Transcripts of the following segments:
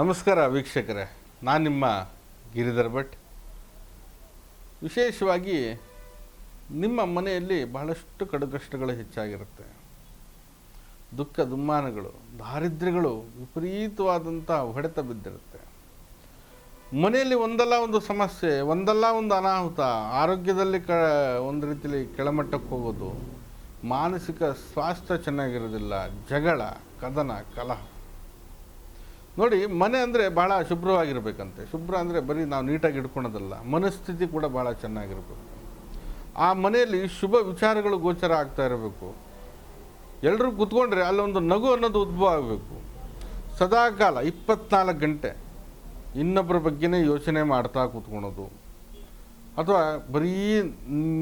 ನಮಸ್ಕಾರ ವೀಕ್ಷಕರೇ, ನಾನು ನಿಮ್ಮ ಗಿರಿಧರ್ ಭಟ್. ವಿಶೇಷವಾಗಿ ನಿಮ್ಮ ಮನೆಯಲ್ಲಿ ಬಹಳಷ್ಟು ಕಡುಕಷ್ಟಗಳು ಹೆಚ್ಚಾಗಿರುತ್ತೆ. ದುಃಖ, ದುಮ್ಮಾನಗಳು, ದಾರಿದ್ರ್ಯಗಳು ವಿಪರೀತವಾದಂಥ ಹೊಡೆತ ಬಿದ್ದಿರುತ್ತೆ. ಮನೆಯಲ್ಲಿ ಒಂದಲ್ಲ ಒಂದು ಸಮಸ್ಯೆ, ಒಂದಲ್ಲ ಒಂದು ಅನಾಹುತ, ಆರೋಗ್ಯದಲ್ಲಿ ಕ, ಒಂದು ರೀತಿಯಲ್ಲಿ ಕೆಳಮಟ್ಟಕ್ಕೆ ಹೋಗೋದು, ಮಾನಸಿಕ ಸ್ವಾಸ್ಥ್ಯ ಚೆನ್ನಾಗಿರೋದಿಲ್ಲ, ಜಗಳ, ಕದನ, ಕಲಹ. ನೋಡಿ, ಮನೆ ಅಂದರೆ ಭಾಳ ಶುಭ್ರವಾಗಿರ್ಬೇಕಂತೆ. ಶುಭ್ರ ಅಂದರೆ ಬರೀ ನಾವು ನೀಟಾಗಿ ಇಟ್ಕೊಳೋದಲ್ಲ ಮನಸ್ಥಿತಿ ಕೂಡ ಭಾಳ ಚೆನ್ನಾಗಿರ್ಬೇಕು. ಆ ಮನೆಯಲ್ಲಿ ಶುಭ ವಿಚಾರಗಳು ಗೋಚರ ಆಗ್ತಾ ಇರಬೇಕು. ಎಲ್ಲರೂ ಕೂತ್ಕೊಂಡ್ರೆ ಅಲ್ಲೊಂದು ನಗು ಅನ್ನೋದು ಉದ್ಭವ ಆಗಬೇಕು. ಸದಾಕಾಲ, ಇಪ್ಪತ್ನಾಲ್ಕು ಗಂಟೆ ಇನ್ನೊಬ್ಬರ ಬಗ್ಗೆನೇ ಯೋಚನೆ ಮಾಡ್ತಾ ಕೂತ್ಕೊಳೋದು. ಅಥವಾ ಬರೀ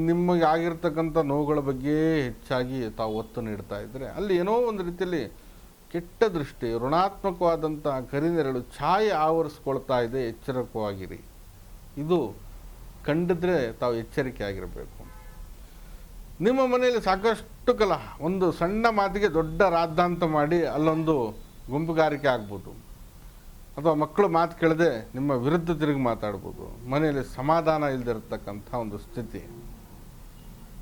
ನಿಮಗೆ ಆಗಿರ್ತಕ್ಕಂಥ ನೋವುಗಳ ಬಗ್ಗೆ ಹೆಚ್ಚಾಗಿ ತಾವು ಒತ್ತು ನೀಡ್ತಾ ಇದ್ದರೆ ಅಲ್ಲಿ ಏನೋ ಒಂದು ರೀತಿಯಲ್ಲಿ ಕೆಟ್ಟ ದೃಷ್ಟಿ ಋಣಾತ್ಮಕವಾದಂಥ ಕರಿನೆರಳು ಛಾಯೆ ಆವರಿಸ್ಕೊಳ್ತಾ ಇದೆ, ಎಚ್ಚರಿಕವಾಗಿರಿ. ಇದು ಕಂಡಿದ್ರೆ ತಾವು ಎಚ್ಚರಿಕೆ ಆಗಿರಬೇಕು. ನಿಮ್ಮ ಮನೆಯಲ್ಲಿ ಸಾಕಷ್ಟು ಕಲಹ ಒಂದು ಸಣ್ಣ ಮಾತಿಗೆ ದೊಡ್ಡ ರಾದ್ದಾಂತ ಮಾಡಿ ಅಲ್ಲೊಂದು ಗುಂಪುಗಾರಿಕೆ ಆಗ್ಬೋದು. ಅಥವಾ ಮಕ್ಕಳು ಮಾತು ಕೇಳದೆ ನಿಮ್ಮ ವಿರುದ್ಧ ತಿರುಗಿ ಮಾತಾಡ್ಬೋದು. ಮನೆಯಲ್ಲಿ ಸಮಾಧಾನ ಇಲ್ಲದಿರತಕ್ಕಂಥ ಒಂದು ಸ್ಥಿತಿ.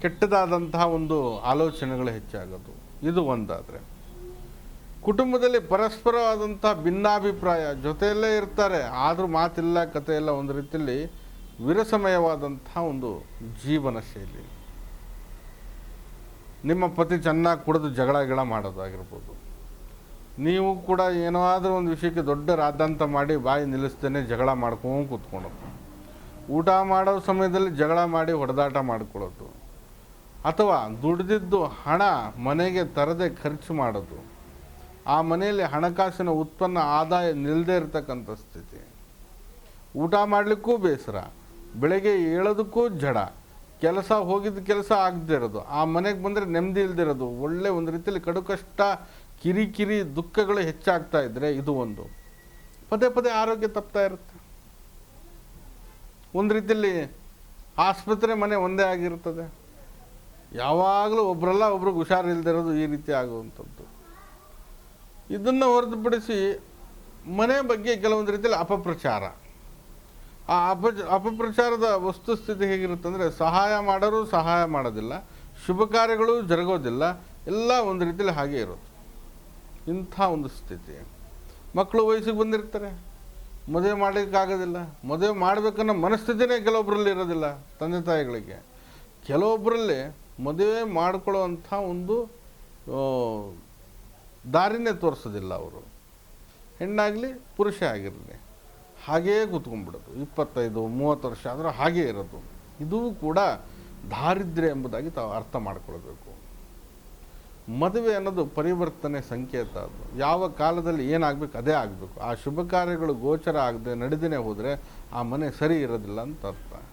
ಕೆಟ್ಟದಾದಂತಹ ಒಂದು ಆಲೋಚನೆಗಳು ಹೆಚ್ಚಾಗೋದು. ಇದು ಒಂದಾದರೆ. ಕುಟುಂಬದಲ್ಲಿ ಪರಸ್ಪರವಾದಂಥ ಭಿನ್ನಾಭಿಪ್ರಾಯ ಜೊತೆಯಲ್ಲೇ ಇರ್ತಾರೆ. ಆದರೂ ಮಾತಿಲ್ಲ ಕತೆ ಇಲ್ಲ ಒಂದು ರೀತಿಯಲ್ಲಿ ವಿರಸಮಯವಾದಂಥ ಒಂದು ಜೀವನ ಶೈಲಿ. ನಿಮ್ಮ ಪತಿ ಚೆನ್ನಾಗಿ ಕುಡಿದು ಜಗಳ ಗಿಳ ಮಾಡೋದಾಗಿರ್ಬೋದು ನೀವು ಕೂಡ ಏನೋ ಆದರೂ ಒಂದು ವಿಷಯಕ್ಕೆ ದೊಡ್ಡ ರಾದ್ದಾಂತ ಮಾಡಿ ಬಾಯಿ ನಿಲ್ಲಿಸ್ತೇನೆ ಜಗಳ ಮಾಡ್ಕೊಂಡು ಕೂತ್ಕೊಳ್ಳೋದು. ಊಟ ಮಾಡೋ ಸಮಯದಲ್ಲಿ ಜಗಳ ಮಾಡಿ ಹೊಡೆದಾಟ ಮಾಡಿಕೊಳ್ಳೋದು. ಅಥವಾ ದುಡಿದಿದ್ದು ಹಣ ಮನೆಗೆ ತರದೆ ಖರ್ಚು ಮಾಡೋದು. ಆ ಮನೆಯಲ್ಲಿ ಹಣಕಾಸಿನ ಉತ್ಪನ್ನ ಆದಾಯ ನಿಲ್ಲದೆ ಇರತಕ್ಕಂಥ ಸ್ಥಿತಿ. ಊಟ ಮಾಡಲಿಕ್ಕೂ ಬೇಸರ, ಬೆಳಗ್ಗೆ ಏಳೋದಕ್ಕೂ ಜಡ, ಕೆಲಸ ಹೋಗಿದ್ದ ಕೆಲಸ ಆಗದೇ ಇರೋದು, ಆ ಮನೆಗೆ ಬಂದರೆ ನೆಮ್ಮದಿ ಇಲ್ದಿರೋದು ಒಳ್ಳೆ ಒಂದು ರೀತಿಯಲ್ಲಿ ಕಡುಕಷ್ಟ ಕಿರಿಕಿರಿ ದುಃಖಗಳು ಹೆಚ್ಚಾಗ್ತಾ ಇದ್ದರೆ ಇದು ಒಂದು. ಪದೇ ಪದೇ ಆರೋಗ್ಯ ತಪ್ತಾ ಇರುತ್ತೆ. ಒಂದು ರೀತಿಯಲ್ಲಿ ಆಸ್ಪತ್ರೆ ಮನೆ ಒಂದೇ ಆಗಿರ್ತದೆ ಯಾವಾಗಲೂ ಒಬ್ರಲ್ಲ ಒಬ್ರಿಗೆ ಹುಷಾರಿಲ್ದಿರೋದು ಈ ರೀತಿ ಆಗುವಂಥದ್ದು. ಇದನ್ನು ಹೊರತುಪಡಿಸಿ ಮನೆ ಬಗ್ಗೆ ಕೆಲವೊಂದು ರೀತಿಯಲ್ಲಿ ಅಪಪ್ರಚಾರ. ಆ ಅಪ, ಅಪಪ್ರಚಾರದ ವಸ್ತುಸ್ಥಿತಿ ಹೇಗಿರುತ್ತೆ ಅಂದರೆ ಸಹಾಯ ಮಾಡೋರು ಸಹಾಯ ಮಾಡೋದಿಲ್ಲ, ಶುಭ ಕಾರ್ಯಗಳು ಜರುಗೋದಿಲ್ಲ, ಎಲ್ಲ ಒಂದು ರೀತಿಯಲ್ಲಿ ಹಾಗೆ ಇರೋದು ಇಂಥ ಒಂದು ಸ್ಥಿತಿ. ಮಕ್ಕಳು ವಯಸ್ಸಿಗೆ ಬಂದಿರ್ತಾರೆ. ಮದುವೆ ಮಾಡಲಿಕ್ಕಾಗೋದಿಲ್ಲ. ಮದುವೆ ಮಾಡಬೇಕನ್ನೋ ಮನಸ್ಥಿತಿನೇ ಕೆಲವೊಬ್ಬರಲ್ಲಿ ಇರೋದಿಲ್ಲ ತಂದೆ ತಾಯಿಗಳಿಗೆ. ಕೆಲವೊಬ್ಬರಲ್ಲಿ ಮದುವೆ ಮಾಡಿಕೊಳ್ಳುವಂಥ ಒಂದು ದಾರಿನೇ ತೋರಿಸೋದಿಲ್ಲ ಅವರು. ಹೆಣ್ಣಾಗಲಿ ಪುರುಷ ಆಗಿರಲಿ. ಹಾಗೇ ಕೂತ್ಕೊಂಡ್ಬಿಡೋದು. ಇಪ್ಪತ್ತೈದು, ಮೂವತ್ತು ವರ್ಷ ಆದರೂ ಹಾಗೇ ಇರೋದು. ಇದೂ ಕೂಡ ದಾರಿದ್ರ್ಯ ಎಂಬುದಾಗಿ ತಾವು ಅರ್ಥ ಮಾಡ್ಕೊಳ್ಬೇಕು. ಮದುವೆ ಅನ್ನೋದು ಪರಿವರ್ತನೆ ಸಂಕೇತ ಅದು. ಯಾವ ಕಾಲದಲ್ಲಿ ಏನಾಗಬೇಕು ಅದೇ ಆಗಬೇಕು. ಆ ಶುಭ ಕಾರ್ಯಗಳು ಗೋಚರ ಆಗದೆ ನಡೆದೇ ಹೋದರೆ ಆ ಮನೆ ಸರಿ ಇರೋದಿಲ್ಲ ಅಂತ ಅರ್ಥ.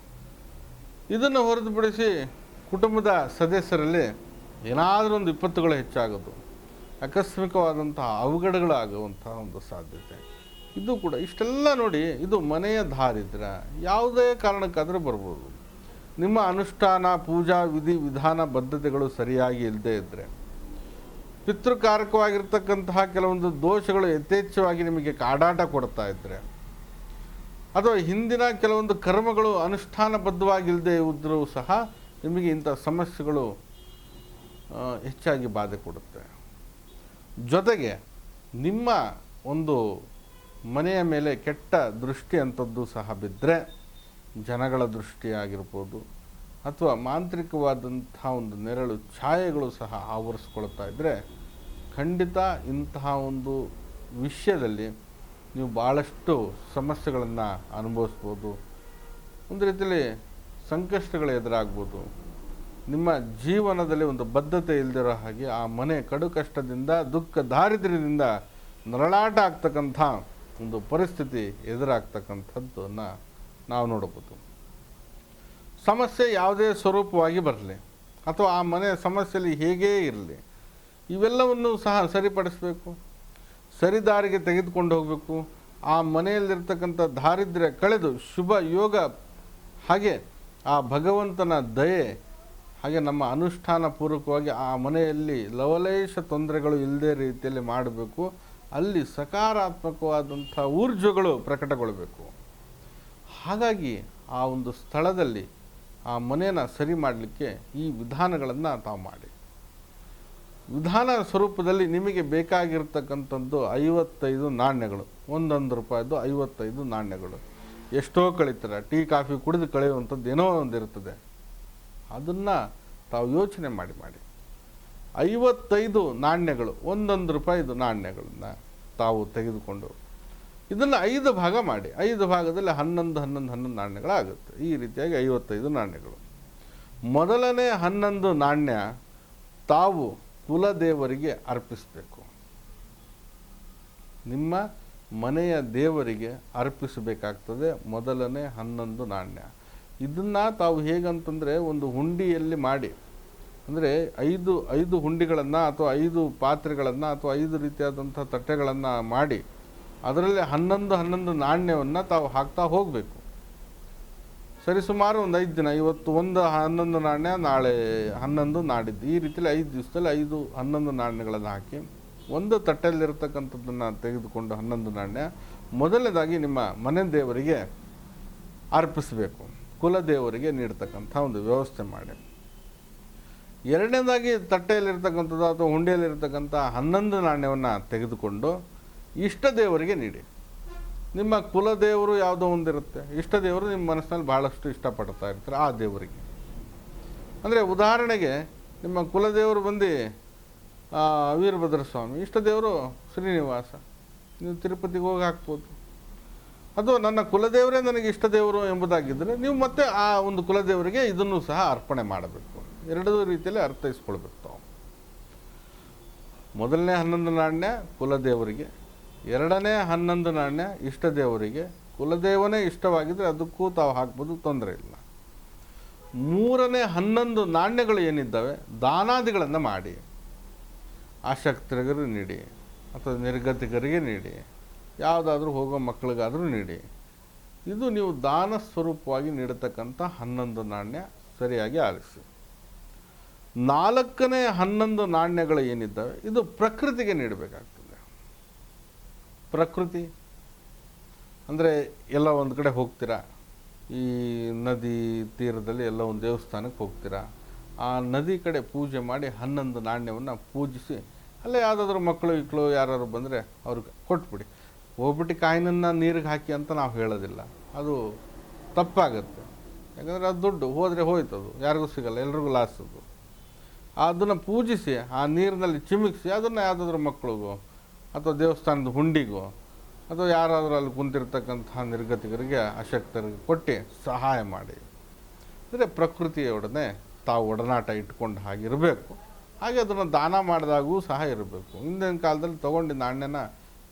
ಇದನ್ನು ಹೊರತುಪಡಿಸಿ ಕುಟುಂಬದ ಸದಸ್ಯರಲ್ಲಿ ಏನಾದರೂ ಒಂದು ವಿಪತ್ತುಗಳು ಹೆಚ್ಚಾಗೋದು. ಆಕಸ್ಮಿಕವಾದಂತಹ ಅವಘಡಗಳಾಗುವಂತಹ ಒಂದು ಸಾಧ್ಯತೆ. ಇದು ಕೂಡ ಇಷ್ಟೆಲ್ಲ ನೋಡಿ ಇದು ಮನೆಯ ದಾರಿದ್ರ. ಯಾವುದೇ ಕಾರಣಕ್ಕಾದರೂ ಬರ್ಬೋದು. ನಿಮ್ಮ ಅನುಷ್ಠಾನ, ಪೂಜಾ, ವಿಧಿ, ವಿಧಾನ, ಬದ್ಧತೆಗಳು ಸರಿಯಾಗಿ ಇಲ್ಲದೇ ಇದ್ದರೆ ಪಿತೃಕಾರಕವಾಗಿರ್ತಕ್ಕಂತಹ ಕೆಲವೊಂದು ದೋಷಗಳು ಯಥೇಚ್ಛವಾಗಿ ನಿಮಗೆ ಕಾಡಾಟ ಕೊಡ್ತಾ ಇದ್ದರೆ ಅಥವಾ ಹಿಂದಿನ ಕೆಲವೊಂದು ಕರ್ಮಗಳು ಅನುಷ್ಠಾನಬದ್ಧವಾಗಿಲ್ಲದೆ ಇದ್ದರೂ ಸಹ ನಿಮಗೆ ಇಂಥ ಸಮಸ್ಯೆಗಳು ಹೆಚ್ಚಾಗಿ ಬಾಧೆ ಕೊಡುತ್ತೆ. ಜೊತೆಗೆ ನಿಮ್ಮ ಒಂದು ಮನೆಯ ಮೇಲೆ ಕೆಟ್ಟ ದೃಷ್ಟಿ ಅಂಥದ್ದು ಸಹ ಬಿದ್ದರೆ ಜನಗಳ ದೃಷ್ಟಿಯಾಗಿರ್ಬೋದು ಅಥವಾ ಮಾಂತ್ರಿಕವಾದಂಥ ಒಂದು ನೆರಳು ಛಾಯೆಗಳು ಸಹ ಆವರಿಸ್ಕೊಳ್ತಾ ಇದ್ದರೆ ಖಂಡಿತ ಇಂತಹ ಒಂದು ವಿಷಯದಲ್ಲಿ ನೀವು ಭಾಳಷ್ಟು ಸಮಸ್ಯೆಗಳನ್ನು ಅನುಭವಿಸ್ಬೋದು. ಒಂದು ರೀತಿಯಲ್ಲಿ ಸಂಕಷ್ಟಗಳು ಎದುರಾಗ್ಬೋದು. ನಿಮ್ಮ ಜೀವನದಲ್ಲಿ ಒಂದು ಬದ್ಧತೆ ಇಲ್ದಿರೋ ಹಾಗೆ ಆ ಮನೆ ಕಡು ಕಷ್ಟದಿಂದ, ದುಃಖ ದಾರಿದ್ರ್ಯದಿಂದ ನರಳಾಟ ಆಗ್ತಕ್ಕಂಥ ಒಂದು ಪರಿಸ್ಥಿತಿ ಎದುರಾಗ್ತಕ್ಕಂಥದ್ದನ್ನು ನಾವು ನೋಡಬಹುದು ಸಮಸ್ಯೆ ಯಾವುದೇ ಸ್ವರೂಪವಾಗಿ ಬರಲಿ, ಅಥವಾ ಆ ಮನೆ ಸಮಸ್ಯೆಯಲ್ಲಿ ಹೇಗೇ ಇರಲಿ, ಇವೆಲ್ಲವನ್ನು ಸಹ ಸರಿಪಡಿಸಬೇಕು. ಸರಿದಾರಿಗೆ ತೆಗೆದುಕೊಂಡು ಹೋಗಬೇಕು. ಆ ಮನೆಯಲ್ಲಿರ್ತಕ್ಕಂಥ ದಾರಿದ್ರ್ಯ ಕಳೆದು ಶುಭ ಯೋಗ ಹಾಗೆ ಆ ಭಗವಂತನ ದಯೆ ಹಾಗೆ ನಮ್ಮ ಅನುಷ್ಠಾನ ಪೂರ್ವಕವಾಗಿ ಆ ಮನೆಯಲ್ಲಿ ಲವಲೇಶ ತೊಂದರೆಗಳು ಇಲ್ಲದೇ ರೀತಿಯಲ್ಲಿ ಮಾಡಬೇಕು. ಅಲ್ಲಿ ಸಕಾರಾತ್ಮಕವಾದಂಥ ಊರ್ಜಗಳು ಪ್ರಕಟಗೊಳ್ಳಬೇಕು. ಹಾಗಾಗಿ ಆ ಒಂದು ಸ್ಥಳದಲ್ಲಿ ಆ ಮನೆಯನ್ನು ಸರಿ ಮಾಡಲಿಕ್ಕೆ ಈ ವಿಧಾನಗಳನ್ನು ತಾವು ಮಾಡಿ. ವಿಧಾನ ಸ್ವರೂಪದಲ್ಲಿ ನಿಮಗೆ ಬೇಕಾಗಿರ್ತಕ್ಕಂಥದ್ದು ಐವತ್ತೈದು ನಾಣ್ಯಗಳು. ಒಂದೊಂದು ರೂಪಾಯಿದು ಐವತ್ತೈದು ನಾಣ್ಯಗಳು. ಎಷ್ಟೋ ಕಳೀತಾರೆ. ಟೀ, ಕಾಫಿ ಕುಡಿದು ಕಳೆಯುವಂಥದ್ದು ಏನೋ ಒಂದು ಇರ್ತದೆ ಅದನ್ನು ತಾವು ಯೋಚನೆ ಮಾಡಿ ಮಾಡಿ. ಐವತ್ತೈದು ನಾಣ್ಯಗಳು, ಒಂದೊಂದು ರೂಪಾಯಿದು ನಾಣ್ಯಗಳನ್ನು ತಾವು ತೆಗೆದುಕೊಂಡು ಇದನ್ನು ಐದು ಭಾಗ ಮಾಡಿ. ಐದು ಭಾಗದಲ್ಲಿ ಹನ್ನೊಂದು ಹನ್ನೊಂದು ಹನ್ನೊಂದು ನಾಣ್ಯಗಳಾಗುತ್ತೆ. ಈ ರೀತಿಯಾಗಿ ಐವತ್ತೈದು ನಾಣ್ಯಗಳು. ಮೊದಲನೇ ಹನ್ನೊಂದು ನಾಣ್ಯ ತಾವು ಕುಲದೇವರಿಗೆ ಅರ್ಪಿಸಬೇಕು. ನಿಮ್ಮ ಮನೆಯ ದೇವರಿಗೆ ಅರ್ಪಿಸಬೇಕಾಗ್ತದೆ ಮೊದಲನೇ ಹನ್ನೊಂದು ನಾಣ್ಯ. ಇದನ್ನು ತಾವು ಹೇಗಂತಂದರೆ ಒಂದು ಹುಂಡಿಯಲ್ಲಿ ಮಾಡಿ, ಅಂದರೆ ಐದು ಐದು ಹುಂಡಿಗಳನ್ನು ಅಥವಾ ಐದು ಪಾತ್ರೆಗಳನ್ನು ಅಥವಾ ಐದು ರೀತಿಯಾದಂಥ ತಟ್ಟೆಗಳನ್ನು ಮಾಡಿ, ಅದರಲ್ಲಿ ಹನ್ನೊಂದು ಹನ್ನೊಂದು ನಾಣ್ಯವನ್ನು ತಾವು ಹಾಕ್ತಾ ಹೋಗಬೇಕು. ಸರಿಸುಮಾರು ಒಂದು ಐದು ದಿನ, ಇವತ್ತು ಒಂದು ಹನ್ನೊಂದು ನಾಣ್ಯ, ನಾಳೆ ಹನ್ನೊಂದು ನಾಡಿದ್ದು. ಈ ರೀತಿಯಲ್ಲಿ ಐದು ದಿವಸದಲ್ಲಿ ಐದು, ಹನ್ನೊಂದು ನಾಣ್ಯಗಳನ್ನು ಹಾಕಿ, ಒಂದು ತಟ್ಟೆಯಲ್ಲಿರ್ತಕ್ಕಂಥದ್ದನ್ನು ತೆಗೆದುಕೊಂಡು ಹನ್ನೊಂದು ನಾಣ್ಯ, ಮೊದಲನೇದಾಗಿ ನಿಮ್ಮ ಮನೆ ದೇವರಿಗೆ ಅರ್ಪಿಸಬೇಕು. ಕುಲದೇವರಿಗೆ ನೀಡ್ತಕ್ಕಂಥ ಒಂದು ವ್ಯವಸ್ಥೆ ಮಾಡಿ. ಎರಡನೇದಾಗಿ ತಟ್ಟೆಯಲ್ಲಿರ್ತಕ್ಕಂಥದ್ದು ಅಥವಾ ಹುಂಡಿಯಲ್ಲಿರ್ತಕ್ಕಂಥ ಹನ್ನೊಂದು ನಾಣ್ಯವನ್ನು ತೆಗೆದುಕೊಂಡು ಇಷ್ಟ ದೇವರಿಗೆ ನೀಡಿ. ನಿಮ್ಮ ಕುಲದೇವರು ಯಾವುದೋ ಒಂದಿರುತ್ತೆ. ಇಷ್ಟ ದೇವರು ನಿಮ್ಮ ಮನಸ್ಸಿನಲ್ಲಿ ಭಾಳಷ್ಟು ಇಷ್ಟಪಡ್ತಾ ಇರ್ತಾರೆ ಆ ದೇವರಿಗೆ. ಅಂದರೆ ಉದಾಹರಣೆಗೆ ನಿಮ್ಮ ಕುಲದೇವರು ಬಂದು ವೀರಭದ್ರ ಸ್ವಾಮಿ ಇಷ್ಟ ದೇವರು ಶ್ರೀನಿವಾಸ, ನೀವು ತಿರುಪತಿಗೆ ಹೋಗಿ ಹಾಕ್ಬೋದು. ಅದು ನನ್ನ ಕುಲದೇವರೇ ನನಗೆ ಇಷ್ಟ ದೇವರು ಎಂಬುದಾಗಿದ್ದರೆ ನೀವು ಮತ್ತೆ ಆ ಒಂದು ಕುಲದೇವರಿಗೆ ಇದನ್ನು ಸಹ ಅರ್ಪಣೆ ಮಾಡಬೇಕು. ಎರಡೂ ರೀತಿಯಲ್ಲಿ ಅರ್ಥೈಸ್ಕೊಳ್ಬೇಕು. ತಾವು ಮೊದಲನೇ ಹನ್ನೊಂದು ನಾಣ್ಯ ಕುಲದೇವರಿಗೆ, ಎರಡನೇ ಹನ್ನೊಂದು ನಾಣ್ಯ ಇಷ್ಟ ದೇವರಿಗೆ. ಕುಲದೇವನೇ ಇಷ್ಟವಾಗಿದ್ದರೆ ಅದಕ್ಕೂ ತಾವು ಹಾಕ್ಬೋದು, ತೊಂದರೆ ಇಲ್ಲ. ಮೂರನೇ ಹನ್ನೊಂದು ನಾಣ್ಯಗಳು ಏನಿದ್ದಾವೆ, ದಾನಾದಿಗಳನ್ನು ಮಾಡಿ. ಆಸಕ್ತರಿಗರು ನೀಡಿ, ಅಥವಾ ನಿರ್ಗತಿಕರಿಗೆ ನೀಡಿ. ಯಾವುದಾದ್ರೂ ಹೋಗೋ ಮಕ್ಕಳಿಗಾದರೂ ನೀಡಿ. ಇದು ನೀವು ದಾನ ಸ್ವರೂಪವಾಗಿ ನೀಡತಕ್ಕಂಥ ಹನ್ನೊಂದು ನಾಣ್ಯ ಸರಿಯಾಗಿ ಆಲಿಸಿ ನಾಲ್ಕನೇ ಹನ್ನೊಂದು ನಾಣ್ಯಗಳು ಏನಿದ್ದಾವೆ, ಇದು ಪ್ರಕೃತಿಗೆ ನೀಡಬೇಕಾಗ್ತದೆ. ಪ್ರಕೃತಿ, ಅಂದರೆ ಎಲ್ಲ ಒಂದು ಕಡೆ ಹೋಗ್ತೀರಾ? ಈ ನದಿ ತೀರದಲ್ಲಿ ಎಲ್ಲ ಒಂದು ದೇವಸ್ಥಾನಕ್ಕೆ ಹೋಗ್ತೀರಾ? ಆ ನದಿ ಕಡೆ ಪೂಜೆ ಮಾಡಿ ಹನ್ನೊಂದು ನಾಣ್ಯವನ್ನು ಪೂಜಿಸಿ, ಅಲ್ಲೇ ಯಾವುದಾದ್ರೂ ಮಕ್ಕಳು ಇಕ್ಕಳು ಯಾರಾದ್ರು ಬಂದರೆ ಅವ್ರಿಗೆ ಕೊಟ್ಬಿಡಿ. ಹೋಗ್ಬಿಟ್ಟು ಕಾಯಿನನ್ನು ನೀರಿಗೆ ಹಾಕಿ ಅಂತ ನಾವು ಹೇಳೋದಿಲ್ಲ. ಅದು ತಪ್ಪಾಗುತ್ತೆ. ಯಾಕಂದರೆ ಅದು ದುಡ್ಡು, ಹೋದರೆ ಹೋಯ್ತು ಅದು. ಯಾರಿಗೂ ಸಿಗಲ್ಲ, ಎಲ್ರಿಗೂ ಲಾಸ್ ಅದು. ಅದನ್ನು ಪೂಜಿಸಿ, ಆ ನೀರಿನಲ್ಲಿ ಚಿಮುಕಿಸಿ, ಅದನ್ನು ಯಾವುದಾದ್ರೂ ಮಕ್ಕಳಿಗೋ ಅಥವಾ ದೇವಸ್ಥಾನದ ಹುಂಡಿಗೋ ಅಥವಾ ಯಾರಾದರೂ ಅಲ್ಲಿ ಕುಂತಿರ್ತಕ್ಕಂತಹ ನಿರ್ಗತಿಕರಿಗೆ, ಅಶಕ್ತರಿಗೆ ಕೊಟ್ಟು ಸಹಾಯ ಮಾಡಿ. ಅಂದರೆ ಪ್ರಕೃತಿಯೊಡನೆ ತಾವು ಒಡನಾಟ ಇಟ್ಕೊಂಡು ಹಾಗಿರಬೇಕು ಹಾಗೆ ಅದನ್ನು ದಾನ ಮಾಡಿದಾಗೂ ಸಹ ಇರಬೇಕು. ಹಿಂದಿನ ಕಾಲದಲ್ಲಿ ತೊಗೊಂಡು ನಾಣ್ಯನ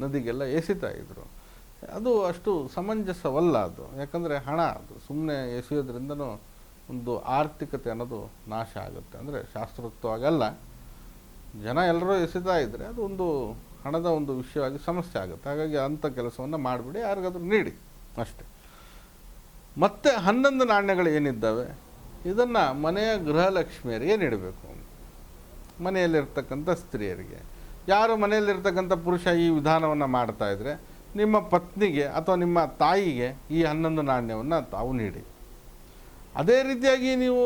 ನದಿಗೆಲ್ಲ ಎಸಿತಾ ಇದ್ರು. ಅದು ಅಷ್ಟು ಸಮಂಜಸವಲ್ಲ ಅದು. ಯಾಕಂದರೆ ಹಣ ಅದು. ಸುಮ್ಮನೆ ಎಸೆಯೋದ್ರಿಂದನೂ ಒಂದು ಆರ್ಥಿಕತೆ ಅನ್ನೋದು ನಾಶ ಆಗುತ್ತೆ. ಅಂದರೆ ಶಾಸ್ತ್ರೋಕ್ತವಾಗಲ್ಲ, ಜನ ಎಲ್ಲರೂ ಎಸೆತಾ ಇದ್ದರೆ ಅದು ಒಂದು ಹಣದ ಒಂದು ವಿಷಯವಾಗಿ ಸಮಸ್ಯೆ ಆಗುತ್ತೆ. ಹಾಗಾಗಿ ಅಂಥ ಕೆಲಸವನ್ನು ಮಾಡಿಬಿಡಿ, ಯಾರಿಗಾದ್ರೂ ನೀಡಿ. ಅಷ್ಟೆ. ಮತ್ತೆ ಹನ್ನೊಂದು ನಾಣ್ಯಗಳು ಏನಿದ್ದಾವೆ? ಇದನ್ನು ಮನೆಯ ಗೃಹಲಕ್ಷ್ಮಿಯರಿಗೆ ನೀಡಬೇಕು ಮನೆಯಲ್ಲಿರ್ತಕ್ಕಂಥ ಸ್ತ್ರೀಯರಿಗೆ. ಯಾರು ಮನೆಯಲ್ಲಿರ್ತಕ್ಕಂಥ ಪುರುಷ ಈ ವಿಧಾನವನ್ನು ಮಾಡ್ತಾ ಇದ್ದರೆ ನಿಮ್ಮ ಪತ್ನಿಗೆ ಅಥವಾ ನಿಮ್ಮ ತಾಯಿಗೆ ಈ ಹನ್ನೊಂದು ನಾಣ್ಯವನ್ನು ತಾವು ನೀಡಿ. ಅದೇ ರೀತಿಯಾಗಿ ನೀವು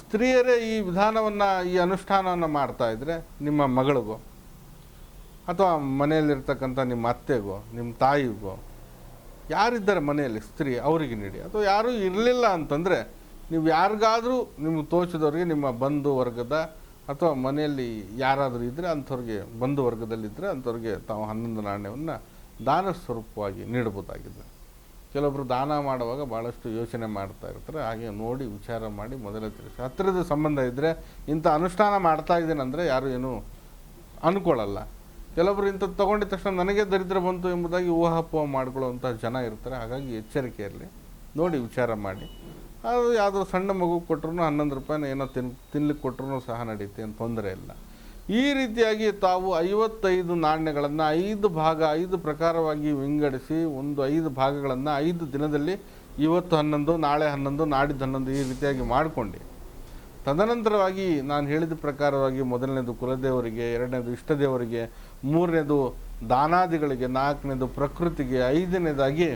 ಸ್ತ್ರೀಯರೇ ಈ ವಿಧಾನವನ್ನು, ಈ ಅನುಷ್ಠಾನವನ್ನು ಮಾಡ್ತಾ ಇದ್ದರೆ ನಿಮ್ಮ ಮಗಳಿಗೋ ಅಥವಾ ಮನೆಯಲ್ಲಿರ್ತಕ್ಕಂಥ ನಿಮ್ಮ ಅತ್ತೆಗೋ, ನಿಮ್ಮ ತಾಯಿಗೋ, ಯಾರಿದ್ದಾರೆ ಮನೆಯಲ್ಲಿ ಸ್ತ್ರೀ ಅವರಿಗೆ ನೀಡಿ. ಅಥವಾ ಯಾರೂ ಇರಲಿಲ್ಲ ಅಂತಂದರೆ ನೀವು ಯಾರಿಗಾದರೂ ನಿಮ್ಗೆ ತೋಚಿದವ್ರಿಗೆ ನಿಮ್ಮ ಬಂಧು ವರ್ಗದ ಅಥವಾ ಮನೆಯಲ್ಲಿ ಯಾರಾದರೂ ಇದ್ದರೆ ಅಂಥವ್ರಿಗೆ, ಬಂಧು ವರ್ಗದಲ್ಲಿದ್ದರೆ ಅಂಥವ್ರಿಗೆ ತಾವು ಹನ್ನೊಂದು ನಾಣ್ಯವನ್ನು ದಾನ ಸ್ವರೂಪವಾಗಿ ನೀಡಬಹುದಾಗಿದೆ. ಕೆಲವೊಬ್ಬರು ದಾನ ಮಾಡುವಾಗ ಭಾಳಷ್ಟು ಯೋಚನೆ ಮಾಡ್ತಾ ಇರ್ತಾರೆ. ಹಾಗೆ ನೋಡಿ ವಿಚಾರ ಮಾಡಿ ಮೊದಲೇ ತಿಳಿಸಿ. ಹತ್ತಿರದ ಸಂಬಂಧ ಇದ್ದರೆ ಇಂಥ ಅನುಷ್ಠಾನ ಮಾಡ್ತಾ ಇದ್ದೀನಿ ಅಂದರೆ ಯಾರು ಏನೂ ಅನ್ಕೊಳ್ಳಲ್ಲ. ಕೆಲವೊಬ್ರು ಇಂಥದ್ದು ತೊಗೊಂಡಿದ ತಕ್ಷಣ ನನಗೆ ದರಿದ್ರ ಬಂತು ಎಂಬುದಾಗಿ ಊಹಾಪೋಹ ಮಾಡ್ಕೊಳ್ಳುವಂಥ ಜನ ಇರ್ತಾರೆ. ಹಾಗಾಗಿ ಎಚ್ಚರಿಕೆ ನೋಡಿ ವಿಚಾರ ಮಾಡಿ. ಅದು ಯಾವುದೋ ಸಣ್ಣ ಮಗು ಕೊಟ್ಟರು ಹನ್ನೊಂದು ರೂಪಾಯಿನ ಏನೋ ತಿನ್ ತಿನ್ಲಿಕ್ಕೆ ಕೊಟ್ಟರು ಸಹ ನಡೆಯುತ್ತೆ ಏನು ತೊಂದರೆ ಇಲ್ಲ. ಈ ರೀತಿಯಾಗಿ ತಾವು ಐವತ್ತೈದು ನಾಣ್ಯಗಳನ್ನು ಐದು ಭಾಗ, ಐದು ಪ್ರಕಾರವಾಗಿ ವಿಂಗಡಿಸಿ ಒಂದು ಐದು ಭಾಗಗಳನ್ನು ಐದು ದಿನದಲ್ಲಿ ಇವತ್ತು ಹನ್ನೊಂದು, ನಾಳೆ ಹನ್ನೊಂದು, ನಾಡಿದ್ದು ಹನ್ನೊಂದು ಈ ರೀತಿಯಾಗಿ ಮಾಡಿಕೊಂಡು. ತದನಂತರವಾಗಿ ನಾನು ಹೇಳಿದ ಪ್ರಕಾರವಾಗಿ ಮೊದಲನೇದು ಕುಲದೇವರಿಗೆ, ಎರಡನೇದು ಇಷ್ಟದೇವರಿಗೆ, ಮೂರನೇದು ದಾನಾದಿಗಳಿಗೆ, ನಾಲ್ಕನೇದು ಪ್ರಕೃತಿಗೆ, ಐದನೇದಾಗಿ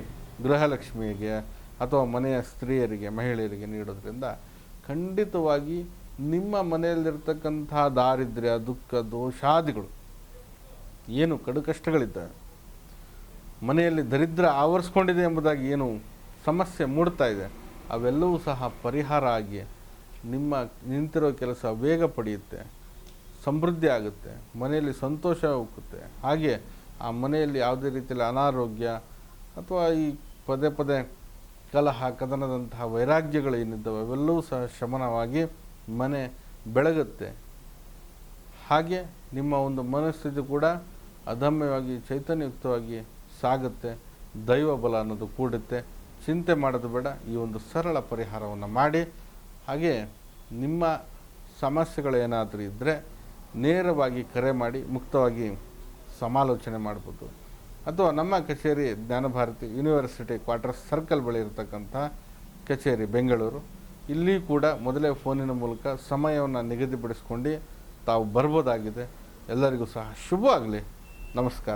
ಗೃಹಲಕ್ಷ್ಮಿಗೆ ಅಥವಾ ಮನೆಯ ಸ್ತ್ರೀಯರಿಗೆ, ಮಹಿಳೆಯರಿಗೆ ನೀಡೋದ್ರಿಂದ ಖಂಡಿತವಾಗಿ ನಿಮ್ಮ ಮನೆಯಲ್ಲಿರ್ತಕ್ಕಂಥ ದಾರಿದ್ರ್ಯ, ದುಃಖ, ದೋಷಾದಿಗಳು, ಏನು ಕಡು ಕಷ್ಟಗಳಿದ್ದಾವೆ ಮನೆಯಲ್ಲಿ ದರಿದ್ರ ಆವರಿಸ್ಕೊಂಡಿದೆ ಎಂಬುದಾಗಿ ಏನು ಸಮಸ್ಯೆ ಮೂಡ್ತಾ ಇದೆ, ಅವೆಲ್ಲವೂ ಸಹ ಪರಿಹಾರ ಆಗಿ ನಿಮ್ಮ ನಿಂತಿರೋ ಕೆಲಸ ವೇಗ ಪಡೆಯುತ್ತೆ, ಸಮೃದ್ಧಿ ಆಗುತ್ತೆ, ಮನೆಯಲ್ಲಿ ಸಂತೋಷ ಹೋಗುತ್ತೆ. ಹಾಗೆ ಆ ಮನೆಯಲ್ಲಿ ಯಾವುದೇ ರೀತಿಯಲ್ಲಿ ಅನಾರೋಗ್ಯ ಅಥವಾ ಈ ಪದೇ ಪದೇ ಕಲಹ, ಕದನದಂತಹ ವೈರಾಗ್ಯಗಳು ಏನಿದ್ದಾವೆ ಅವೆಲ್ಲವೂ ಸಹ ಶಮನವಾಗಿ ಮನೆ ಬೆಳಗುತ್ತೆ. ಹಾಗೆ ನಿಮ್ಮ ಒಂದು ಮನಸ್ಥಿತಿ ಕೂಡ ಅದಮ್ಯವಾಗಿ ಚೈತನ್ಯಯುಕ್ತವಾಗಿ ಸಾಗುತ್ತೆ. ದೈವ ಬಲ ಅನ್ನೋದು ಕೂಡುತ್ತೆ. ಚಿಂತೆ ಮಾಡೋದು ಬೇಡ. ಈ ಒಂದು ಸರಳ ಪರಿಹಾರವನ್ನು ಮಾಡಿ. ಹಾಗೆ ನಿಮ್ಮ ಸಮಸ್ಯೆಗಳೇನಾದರೂ ಇದ್ದರೆ ನೇರವಾಗಿ ಕರೆ ಮಾಡಿ, ಮುಕ್ತವಾಗಿ ಸಮಾಲೋಚನೆ ಮಾಡ್ಬೋದು. ಅಥವಾ ನಮ್ಮ ಕಚೇರಿ ಜ್ಞಾನಭಾರತಿ ಯೂನಿವರ್ಸಿಟಿ ಕ್ವಾರ್ಟರ್ ಸರ್ಕಲ್ ಬಳಿ ಇರತಕ್ಕಂಥ ಕಚೇರಿ ಬೆಂಗಳೂರು. ಇಲ್ಲಿ ಕೂಡ ಮೊದಲೇ ಫೋನಿನ ಮೂಲಕ ಸಮಯವನ್ನು ನಿಗದಿಪಡಿಸ್ಕೊಂಡು ತಾವು ಬರ್ಬೋದಾಗಿದೆ. ಎಲ್ಲರಿಗೂ ಸಹ ಶುಭವಾಗಲಿ. ನಮಸ್ಕಾರ.